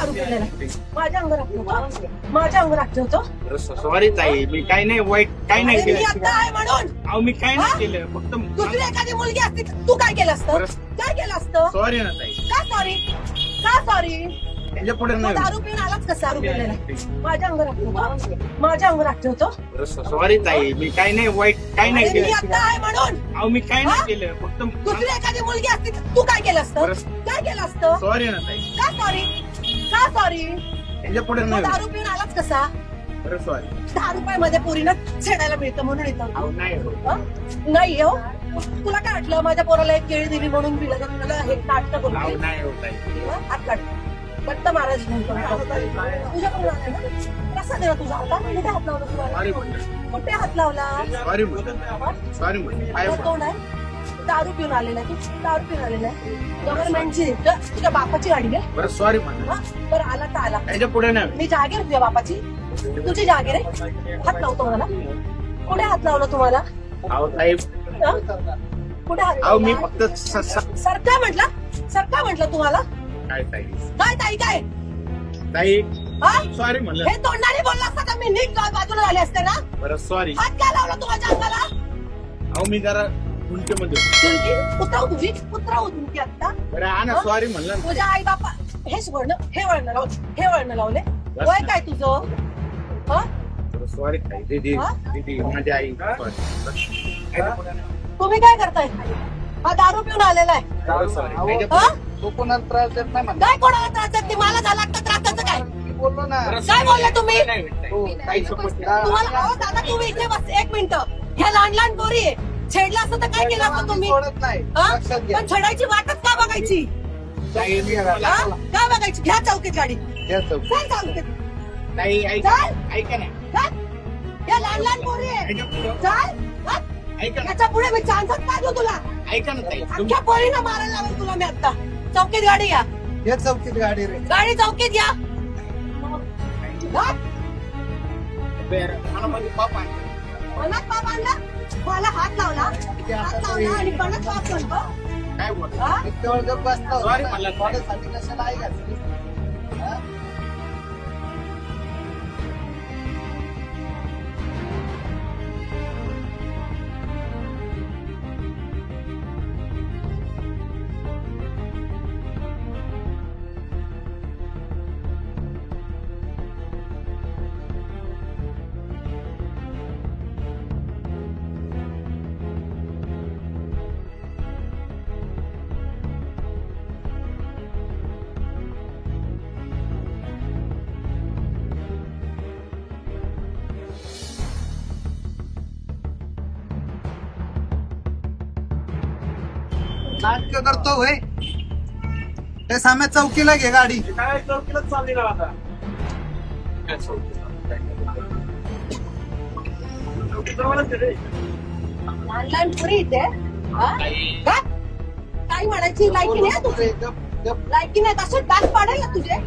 दारू पिलेला. माझ्या अंगावर ठेवतो माझ्या अंगावर ठेवतो. सॉरी ताई मी काय नाही वाईट काय नाही मी केलं. आता आहे म्हणून. अहो मी काय? नाही केलं. फक्त दुसरी एखादी मुलगी असती तर तू काय केलं असतं. काय केलं असतं? सॉरी ना ताई. का सॉरी का सॉरी त्याच्या पुढे तू नाही दारू पिऊन आलाच कसा दारू पिलेला? माझ्या अंगावर ठेवतो. माझ्या अंगावर ठेवतो. सॉरी ताई मी काय नाही वाईट काय नाही मी केलं. आता आहे म्हणून. अहो मी काय? नाही केलं. फक्त दुसरी एखादी मुलगी असती तर तू काय केलं असतं. काय केलं असतं? सॉरी ना ताई. का सॉरी का सॉरी त्याच्या पुढे नाही दारू पिऊन आलाच कसा? बरं सॉरी दहा रुपयामध्ये पोरीनं छेडायला मिळतं म्हणून येतं अहो नाही हो. हं? नाही हो? तुला काय वाटलं? माझ्या पोराला एक केळी दिली म्हणून मी लगेच तुला हे नाटक अहो दिली? नाही ताई? हात काढ. दत्त महाराज म्हणतो तुझ्याकडून ना? कसा देवा तुझा हात? हात लावला सॉरी तुला म्हणलं. कुठे हात लावला. सॉरी म्हणलं. सॉरी म्हणलं. काय तो कोण आहे? दारू पिऊन आलेला आहे. तू दारू पिऊन आलेला आहे. गव्हर्नमेंटची तुझ्या बापाची गाडी आहे बरं सॉरी म्हणलं हं? बरं आला तर आला. त्याच्या पुढे नाही. मी जागीर तुझ्या बापाची. तुझी जागीर आहे. हात लावतो मला. कुठे हात लावला तुम्हाला? अहो हं? कुठे हात अहो मी लावला? फक्त स- स- सर काय म्हटलं. सर काय म्हटलं तुम्हाला. काय ताई? काय ताई काय? ताई हा? सॉरी म्हणलं. हे तोंडाने बोलला असता तर मी नीट बाजूला झाले असते ना? बरं सॉरी हात काय लावला तू माझ्या अंगाला अहो मी जरा गुंटेमध्ये तुमची उतरव तुझी? उतरव तुमची आता हा ना हा? सॉरी म्हणलं ना. तुझ्या आई बापा हेच वळण हे वळण लावले हे वळण लावले. वय काय तुझं? हा? सॉरी ताई दीदी हा? दीदी माझी आई. सॉरी तुम्ही काय करताय? हा दारू पिऊन आलेला आहे. सॉरी हा? तो कोणाला त्रास देत नाही म्हणा काय कोणाला त्रास देत नाही? मला झाला तर त्रासाचं काय? मी बोललो ना. काय बोलले तुम्ही? हो. ताई. काही support नाही. तुम्हाला अहो दादा तुम्ही इथे बस एक मिनिट. ह्या लहान लहान पोरी आहे. छेडलं असतं तर काय केलं असतं तुम्ही? हा? पण छेडायची वाटच का बघायची? हा? का बघायची? घ्या चौकीत गाडी. चल चौकीत. ताई, ऐका चल. ऐका ना. चल. या लहान लहान पोरी आहे त्याच्या पुढं- चल. हट. ऐका ना. याच्यापुढे मी चान्सच काय देऊ तुला. ऐका ना ताई. तुम- अख्ख्या पोरीनं मारायला लावेल तुला मी आता चौकीत गाडी या. घ्या चौकीत गाडी रे. गाडी चौकीत या. हट. बरं, मला माझे पाप आहे. मनात पाप आणला मला हात लावला हात लावला आणि पणात पाप म्हणतो काय बोल हा? इतक्या वेळ गप्प बसला होता Sorry ना. म्हणलं. थोड्यासाठी कशाला आहे का नाटक करतो होय. ते साम्या चौकीला घे गाडी. लहान लहान पोरी इथे? हा? ताई, का? काय म्हणायची? लायकी नाही तुझी? गप- गप. लायकी नाही. तसं डाग पाडेल ना तुझे?